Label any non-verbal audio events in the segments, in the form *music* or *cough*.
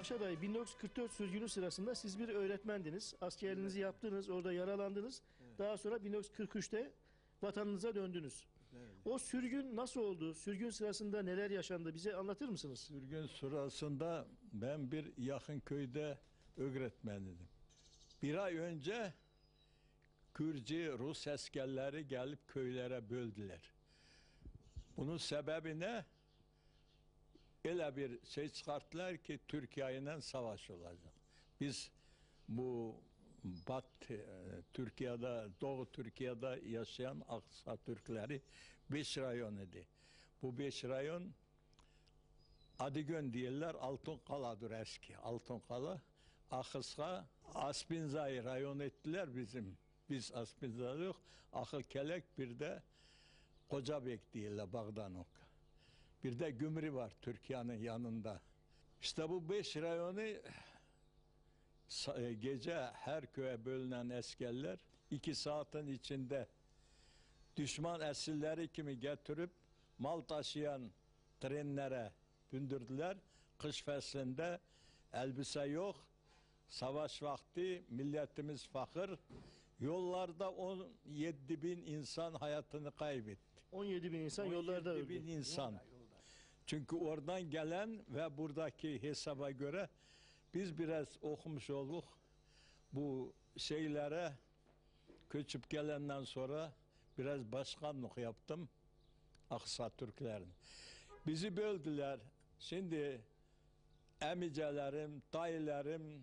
Paşa dayı 1944 sürgünü sırasında siz bir öğretmendiniz. Askerliğinizi yaptınız, orada yaralandınız. Daha sonra 1943'te vatanınıza döndünüz. O sürgün nasıl oldu? Sürgün sırasında neler yaşandı? Bize anlatır mısınız? Sürgün sırasında ben bir yakın köyde öğretmeniydim. Bir ay önce Kürcü Rus askerleri gelip köylere böldüler. Bunun sebebi ne? Öyle bir şey çıkarttılar ki Türkiye ile savaş olacak. Biz bu Bat e, Türkiye'de, Doğu Türkiye'de yaşayan Aksa Türkleri beş rayon idi. Bu beş rayon Adigön diyorlar Altın Kala'dır eski Altın Kala. Akıs'a Aspinza'yı rayon ettiler bizim. Biz Aspinza yok. Akıl Kelek bir de Kocabek diyorlar Bağdanok. Bir de Gümrü var Türkiye'nin yanında. İşte bu beş rayonu e, gece her köye bölünen eskerler iki saatin içinde düşman esirleri kimi getirip mal taşıyan trenlere bindirdiler. Kış faslinde elbise yok. Savaş vakti milletimiz fakir. Yollarda 17 bin insan hayatını kaybetti. 17 bin insan 17 yollarda öldü. bin insan. Çünkü oradan gelen ve buradaki hesaba göre biz biraz okumuş olduk. Bu şeylere köçüp gelenden sonra biraz başkanlık yaptım. Aksa Türklerin. Bizi böldüler. Şimdi emicelerim, dayılarım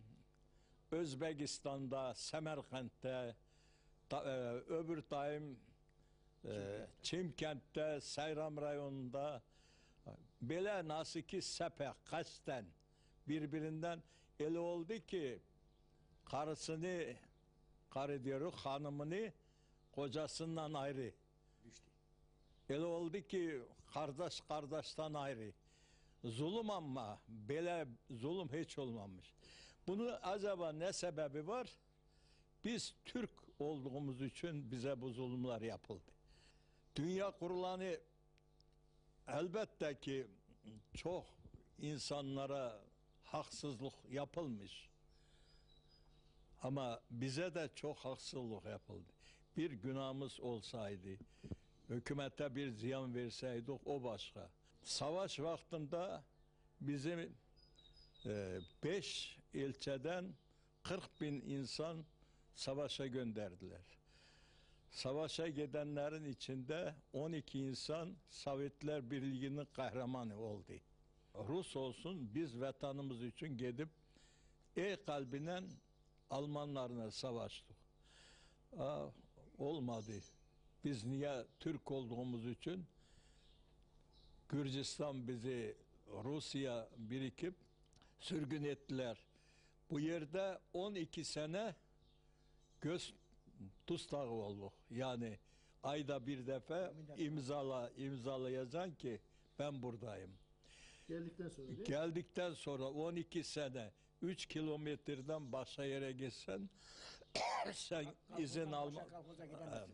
Özbekistan'da, Semerkant'ta, da- e, öbür dayım e, Çimkent'te, Seyram rayonunda böyle nasıl ki sepek kaçten birbirinden ele oldu ki karısını karı diyoruz hanımını kocasından ayrı. Öyle oldu ki kardeş kardeşten ayrı. Zulüm ama böyle zulüm hiç olmamış. Bunu acaba ne sebebi var? Biz Türk olduğumuz için bize bu zulümler yapıldı. Dünya kurulanı elbette ki çok insanlara haksızlık yapılmış. Ama bize de çok haksızlık yapıldı. Bir günahımız olsaydı, hükümete bir ziyan verseydik o başka. Savaş vaktinde bizim e, beş ilçeden 40 bin insan savaşa gönderdiler. Savaşa gidenlerin içinde 12 insan Sovyetler Birliği'nin kahramanı oldu. Rus olsun biz vatanımız için gidip ey kalbinen Almanlarla savaştık. Aa, olmadı. Biz niye Türk olduğumuz için Gürcistan bizi Rusya birikip sürgün ettiler. Bu yerde 12 sene göz tustağı olduk. Yani ayda bir defa imzala imzalayacaksın ki ben buradayım. Geldikten sonra değil mi? Geldikten sonra 12 sene 3 kilometreden başka yere gitsen *coughs* sen izin alma Kalkoza gidemezsin.